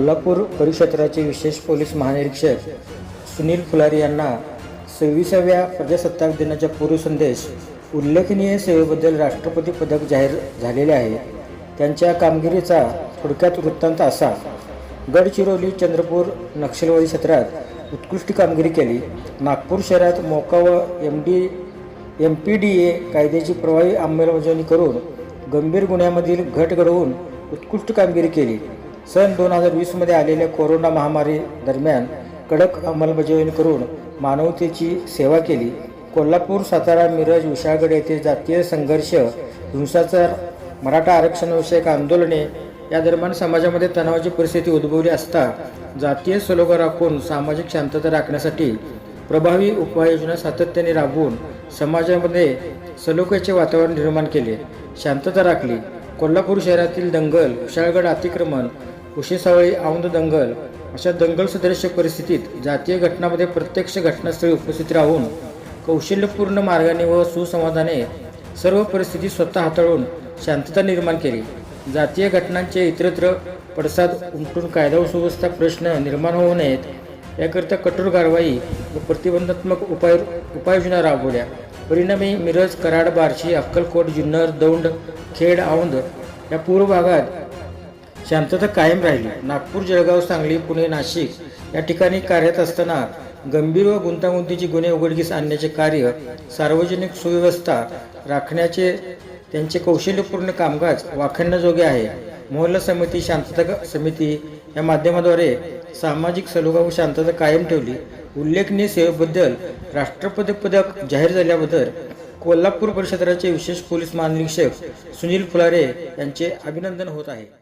कोल्हापूर परिक्षेत्राचे विशेष पोलीस महानिरीक्षक सुनील फुलारी यांना सव्वीसाव्या प्रजासत्ताक दिनाच्या पूर्वसंदेश उल्लेखनीय सेवेबद्दल राष्ट्रपती पदक जाहीर झालेले आहे. त्यांच्या कामगिरीचा थोडक्यात वृत्तांत असा. गडचिरोली चंद्रपूर नक्षलवादी क्षेत्रात उत्कृष्ट कामगिरी केली. नागपूर शहरात मोका व M D M P D A कायद्याची प्रभावी अंमलबजावणी करून गंभीर गुन्ह्यामधील घट घडवून उत्कृष्ट कामगिरी केली. सन दोन हजार वीसमध्ये आलेल्या कोरोना महामारी दरम्यान कडक अंमलबजावणी करून मानवतेची सेवा केली. कोल्हापूर सातारा मिरज विशाळगड येथे जातीय संघर्ष हिंसाचार मराठा आरक्षणविषयक आंदोलने या दरम्यान समाजामध्ये तणावाची परिस्थिती उद्भवली असता जातीय सलोगा राखून सामाजिक शांतता राखण्यासाठी प्रभावी उपाययोजना सातत्याने राबवून समाजामध्ये सलोख्याचे वातावरण निर्माण केले. शांतता राखली. कोल्हापूर शहरातील दंगल विशाळगड अतिक्रमण कुशेसावळी औंध दंगल अशा दंगल सदृश्य परिस्थितीत जातीय घटनामध्ये प्रत्यक्ष घटनास्थळी उपस्थित राहून कौशल्यपूर्ण मार्गाने व सुसंवादाने सर्व परिस्थिती स्वतः हाताळून शांतता निर्माण केली. जातीय घटनांचे इतरत्र पडसाद उमटून कायदा व सुव्यवस्था प्रश्न निर्माण होऊ नयेत याकरिता कठोर कारवाई व प्रतिबंधात्मक उपाय उपाययोजना राबवल्या. परिणामी मिरज कराड बार्शी अक्कलकोट जुन्नर दौंड खेड औंध या पूर्व भागात शांतता कायम राहिली. नागपूर जळगाव सांगली पुणे नाशिक या ठिकाणी कार्यरत असताना गंभीर व गुंतागुंतीची गुन्हे उघडकीस आणण्याचे कार्य सार्वजनिक सुव्यवस्था राखण्याचे त्यांचे कौशल्यपूर्ण कामकाज वाखण्याजोगे आहे. मोहल्ला समिती शांतता समिती या माध्यमाद्वारे सामाजिक सलोखा व शांतता कायम ठेवली. उल्लेखनीय सेवेबद्दल राष्ट्रपती पदक जाहीर झाल्याबद्दल कोल्हापूर परिषदेचे विशेष पोलीस महानिरीक्षक सुनील फुलारे यांचे अभिनंदन होत आहे.